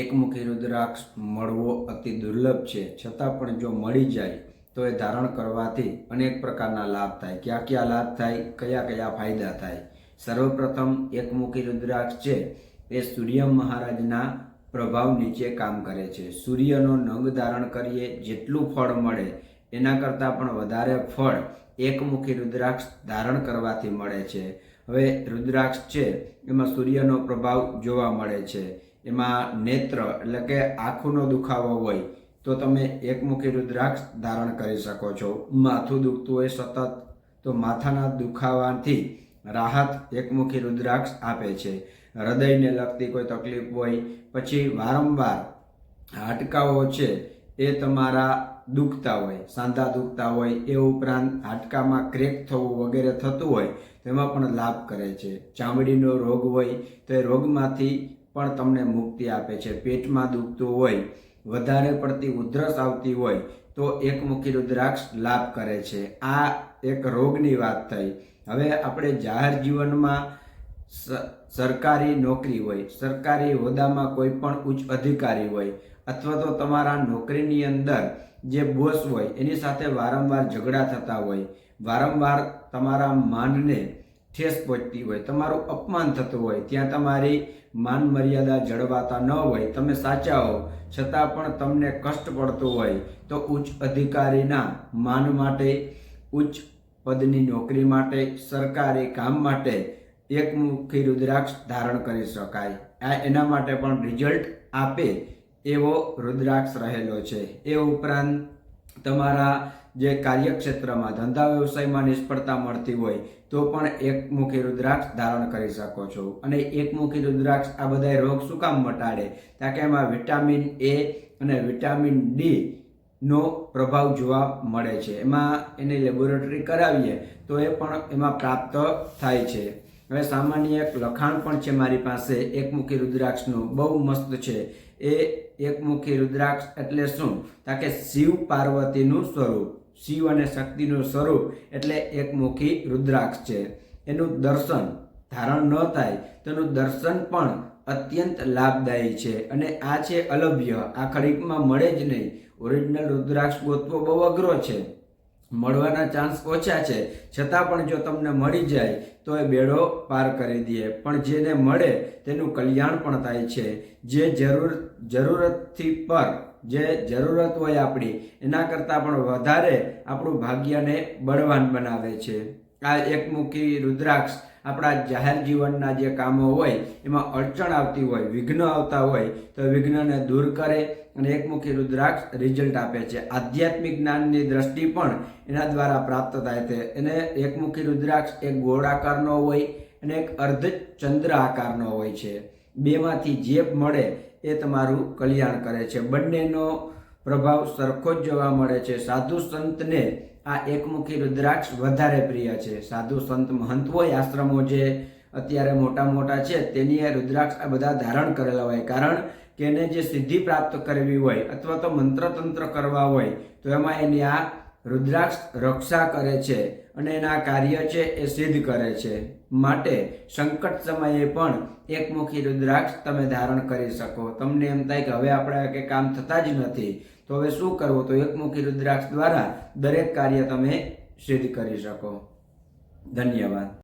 એકમુખી રુદ્રાક્ષ મળવો અતિ દુર્લભ છે. છતાં પણ જો મળી જાય, તો એ ધારણ કરવાથી અનેક પ્રકારના લાભ થાય. ક્યાં ક્યાં લાભ થાય, કયા કયા ફાયદા થાય? સર્વપ્રથમ એકમુખી રુદ્રાક્ષ છે, એ સૂર્ય મહારાજના પ્રભાવ નીચે કામ કરે છે. સૂર્યનો નંગ ધારણ કરીએ, જેટલું ફળ મળે, એના કરતાં પણ વધારે ફળ એકમુખી રુદ્રાક્ષ ધારણ કરવાથી મળે છે. હવે રુદ્રાક્ષ છે, એમાં સૂર્યનો પ્રભાવ જોવા મળે છે. એમાં નેત્ર એટલે કે આંખોનો દુખાવો હોય, તો તમે એકમુખી રુદ્રાક્ષ ધારણ કરી શકો છો. માથું દુખતું હોય સતત, તો માથાના દુખાવાથી રાહત એકમુખી રુદ્રાક્ષ આપે છે. હૃદયને લગતી કોઈ તકલીફ હોય, પછી વારંવાર હાડકાઓ છે, એ તમારા દુખતા હોય, સાંધા દુખતા હોય, એ ઉપરાંત હાડકામાં ક્રેક થવું વગેરે થતું હોય, તેમાં પણ લાભ કરે છે. ચામડીનો રોગ હોય, તો એ રોગમાંથી પણ તમને મુક્તિ આપે છે. પેટમાં દુખતું હોય, વધારે પડતી ઉધરસ આવતી હોય, તો એકમુખી રુદ્રાક્ષ લાભ કરે છે. આ એક રોગની વાત થઈ. હવે આપણે જાહેર જીવનમાં સરકારી નોકરી હોય, સરકારી હોદ્દામાં કોઈ પણ ઉચ્ચ અધિકારી હોય, અથવા તો તમારા નોકરીની અંદર જે બોસ હોય, એની સાથે વારંવાર ઝઘડા થતા હોય, વારંવાર તમારા માનને ઠેસ પહોંચતી હોય, તમારું અપમાન થતું હોય, ત્યાં તમારી માન મર્યાદા જળવાતા ન હોય, તમે સાચા હો, છતાં પણ તમને કષ્ટ પડતું હોય, તો ઉચ્ચ અધિકારીના માન માટે, ઉચ્ચ પદની નોકરી માટે, સરકારી કામ માટે એકમુખી રુદ્રાક્ષ ધારણ કરી શકાય. આ એના માટે પણ રિઝલ્ટ આપે એવો રુદ્રાક્ષ રહેલો છે. એ ઉપરાંત તમારા જે કાર્યક્ષેત્રમાં ધંધા વ્યવસાયમાં નિષ્ફળતા મળતી હોય, તો પણ એકમુખી રુદ્રાક્ષ ધારણ કરી શકો છો. અને એકમુખી રુદ્રાક્ષ આ બધા રોગ શું કામ મટાડે? કારણ કે એમાં વિટામિન એ અને વિટામિન ડી નો પ્રભાવ જોવા મળે છે. એમાં એને લેબોરેટરી કરાવીએ, તો એ પણ એમાં પ્રાપ્ત થાય છે. હવે સામાન્ય એક લખાણ પણ છે મારી પાસે, એકમુખી રુદ્રાક્ષનું, બહુ મસ્ત છે. એ એકમુખી રુદ્રાક્ષ એટલે શું? તા કે શિવ પાર્વતીનું સ્વરૂપ, શિવ અને શક્તિનું સ્વરૂપ એટલે એકમુખી રુદ્રાક્ષ છે. એનું દર્શન ધારણ ન થાય તેનું દર્શન પણ અત્યંત લાભદાયી છે અને આ છે અલભ્ય, આ ખરીકમાં મળે જ નહીં. ઓરિજિનલ રુદ્રાક્ષ ગોતવો બહુ અઘરો છે. મળવાના ચાન્સ ઓછા છે. છતાં પણ જો તમને મળી જાય, તો એ બેડો પાર કરી દે. પણ જેને મળે, તેનું કલ્યાણ પણ થાય છે. જે જરૂર, જરૂરતથી પર, જે જરૂરત હોય આપણી, એના કરતાં પણ વધારે આપણું ભાગ્યને બળવાન બનાવે છે. આ એકમુખી રુદ્રાક્ષ આપણા જાહેર જીવનના જે કામો હોય, એમાં અડચણ આવતી હોય, વિઘ્ન આવતા હોય, તો વિઘ્નને દૂર કરે અને એકમુખી રુદ્રાક્ષ રિઝલ્ટ આપે છે. આધ્યાત્મિક જ્ઞાનની દ્રષ્ટિ પણ એના દ્વારા પ્રાપ્ત થાય છે. એને એકમુખી રુદ્રાક્ષ એક ગોળાકારનો હોય અને એક અર્ધ ચંદ્ર આકારનો હોય છે. બેમાંથી જે મળે એ તમારું કલ્યાણ કરે છે. બંનેનો પ્રભાવ સરખો જ જોવા મળે છે. સાધુ સંતને આ એકમુખી રુદ્રાક્ષ વધારે પ્રિય છે. સાધુ સંત મહંત હોય, આશ્રમો જે અત્યારે મોટા મોટા છે, તેની આ રુદ્રાક્ષ આ બધા ધારણ કરેલા હોય. કારણ કે એને જે સિદ્ધિ પ્રાપ્ત કરવી હોય અથવા તો મંત્ર તંત્ર કરવા હોય, તો એમાં એની આ રુદ્રાક્ષ રક્ષા કરે છે અને એના કાર્ય છે એ સિદ્ધ કરે છે. માટે સંકટ સમયે પણ એકમુખી રુદ્રાક્ષ તમે ધારણ કરી શકો. તમને એમ થાય કે હવે આપણે કે કામ થતા જ નથી. તો હવે શું કરવું? તો એકમુખી રુદ્રાક્ષ દ્વારા દરેક કાર્ય તમે સિદ્ધ કરી શકો. ધન્યવાદ.